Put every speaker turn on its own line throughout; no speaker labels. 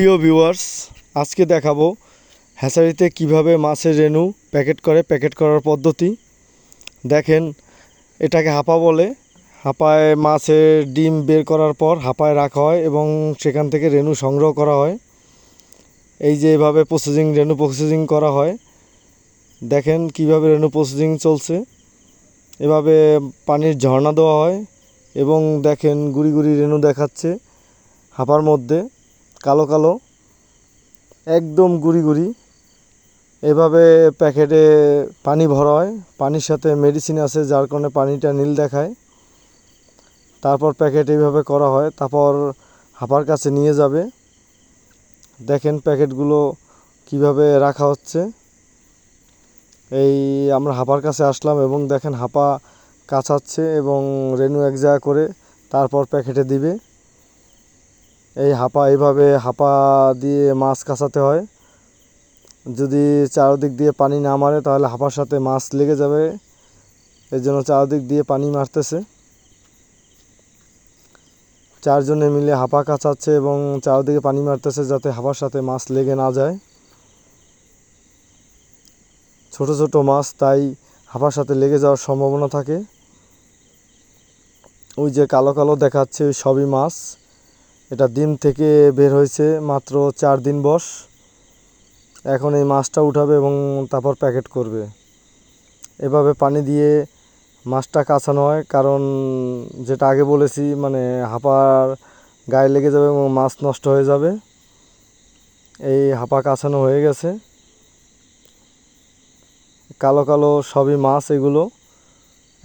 প্রিয় ভিউয়ার্স আজকে দেখাবো হ্যাচারিতে কীভাবে মাছের রেনু প্যাকেট করে প্যাকেট করার পদ্ধতি। দেখেন, এটাকে হাপা বলে। হাপায় মাছের ডিম বের করার পর হাপায় রাখা হয় এবং সেখান থেকে রেনু সংগ্রহ করা হয়। এই যে এভাবে প্রসেসিং রেনু প্রসেসিং করা হয়। দেখেন কীভাবে রেনু প্রসেসিং চলছে। এভাবে পানির ঝর্ণা দেওয়া হয় এবং দেখেন গুড়ি গুড়ি রেনু দেখাচ্ছে হাপার মধ্যে। কালো কালো, একদম গুড়ি গুড়ি। এভাবে প্যাকেটে পানি ভরা হয় পানির সাথে মেডিসিন আছে যার কারণে পানিটা নীল দেখায়। তারপর প্যাকেট এইভাবে করা হয়, তারপর হাপার কাছে নিয়ে যাবে। দেখেন প্যাকেটগুলো কীভাবে রাখা হচ্ছে। এই আমরা হাপার কাছে আসলাম এবং দেখেন হাপা কাছাচ্ছে এবং রেনু এক জায়গা করে তারপর প্যাকেটে দিবে। এই হাপা, এইভাবে হাপা দিয়ে মাছ কাঁচাতে হয়। যদি চারদিক দিয়ে পানি না মারে, তাহলে হাপার সাথে মাছ লেগে যাবে। এই জন্য চারদিক দিয়ে পানি মারতেছে। চারজনে মিলে হাপা কাচাচ্ছে এবং চারদিকে পানি মারতেছে যাতে হাপার সাথে মাছ লেগে না যায়। ছোট ছোট মাছ, তাই হাপার সাথে লেগে যাওয়ার সম্ভাবনা থাকে। ওই যে কালো কালো দেখাচ্ছে সবই মাছ। এটা ডিম থেকে বের হয়েছে মাত্র চার দিন বয়স এখন এই মাছটা উঠাবে এবং তারপর প্যাকেট করবে। এভাবে পানি দিয়ে মাছটা কাঁচানো হয়, কারণ যেটা আগে বলেছি মানে হাঁপার গায়ে লেগে যাবে এবং মাছ নষ্ট হয়ে যাবে। এই হাঁপা কাঁচানো হয়ে গেছে। কালো কালো সবই মাছ এগুলো।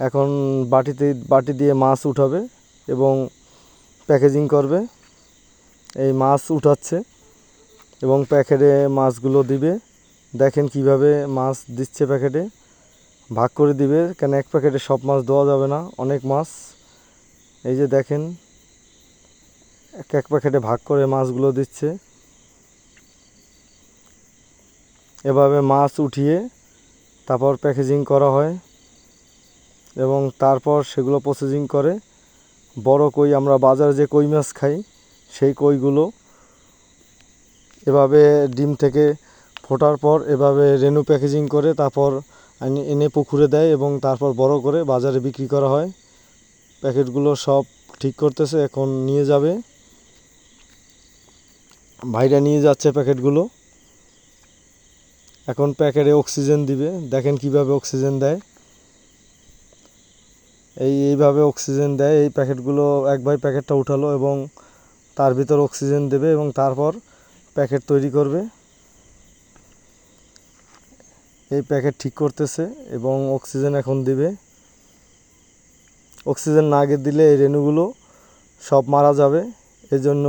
এখন বাটিতে, বাটি দিয়ে মাছ উঠাবে এবং প্যাকেজিং করবে। এই মাছ উঠাচ্ছে এবং প্যাকেটে মাছগুলো দিবে। দেখেন কীভাবে মাছ দিচ্ছে প্যাকেটে। ভাগ করে দিবে, কেন এক প্যাকেটে সব মাছ দেওয়া যাবে না? অনেক মাছ। এই যে দেখেন, এক এক প্যাকেটে ভাগ করে মাছগুলো দিচ্ছে। এভাবে মাছ উঠিয়ে তারপর প্যাকেজিং করা হয় এবং তারপর সেগুলো প্রসেসিং করে। বড় কই, আমরা বাজারে যে কই মাছ খাই সেই কইগুলো এভাবে ডিম থেকে ফোটার পর এভাবে রেনু প্যাকেজিং করে তারপর এনে পুকুরে দেয় এবং তারপর বড় করে বাজারে বিক্রি করা হয়। প্যাকেটগুলো সব ঠিক করতেছে, এখন নিয়ে যাবে। ভাইরা নিয়ে যাচ্ছে প্যাকেটগুলো। এখন প্যাকেটে অক্সিজেন দিবে। দেখেন কীভাবে অক্সিজেন দেয়। এই, এইভাবে অক্সিজেন দেয়। এই প্যাকেটগুলো এক ভাই প্যাকেটটা উঠালো এবং তার ভিতর অক্সিজেন দেবে এবং তারপর প্যাকেট তৈরি করবে। এই প্যাকেট ঠিক করতেছে এবং অক্সিজেন এখন দিবে। অক্সিজেন না আগে দিলে এই রেণুগুলো সব মারা যাবে। এই জন্য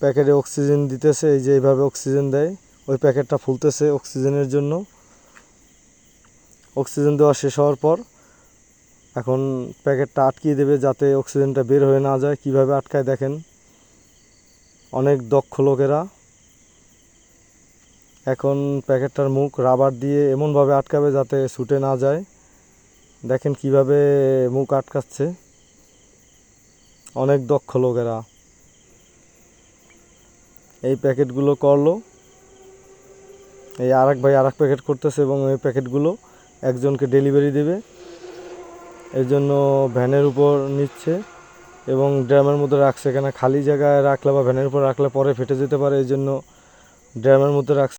প্যাকেটে অক্সিজেন দিতেছে, এই যে এইভাবে অক্সিজেন দেয়, ওই প্যাকেটটা ফুলতেছে অক্সিজেনের জন্য। অক্সিজেন দেওয়া শেষ হওয়ার পর এখন প্যাকেটটা আটকিয়ে দেবে যাতে অক্সিজেনটা বের হয়ে না যায়। কীভাবে আটকায় দেখেন? অনেক দক্ষ লোকেরা। এখন প্যাকেটটার মুখ রাবার দিয়ে এমনভাবে আটকাবে যাতে ছুটে না যায়। দেখেন কীভাবে মুখ আটকাচ্ছে। অনেক দক্ষ লোকেরা এই প্যাকেটগুলো করল। এই আর এক ভাই আর এক প্যাকেট করতেছে এবং এই প্যাকেটগুলো একজনকে ডেলিভারি দেবে। এর জন্য ভ্যানের উপর নিচ্ছে। এবং ড্রামের মধ্যে রাখছে, এখানে খালি জায়গায় রাখলে বা ভ্যানের উপর রাখলে পরে ফেটে যেতে পারে এই জন্য ড্রামের মধ্যে রাখছে।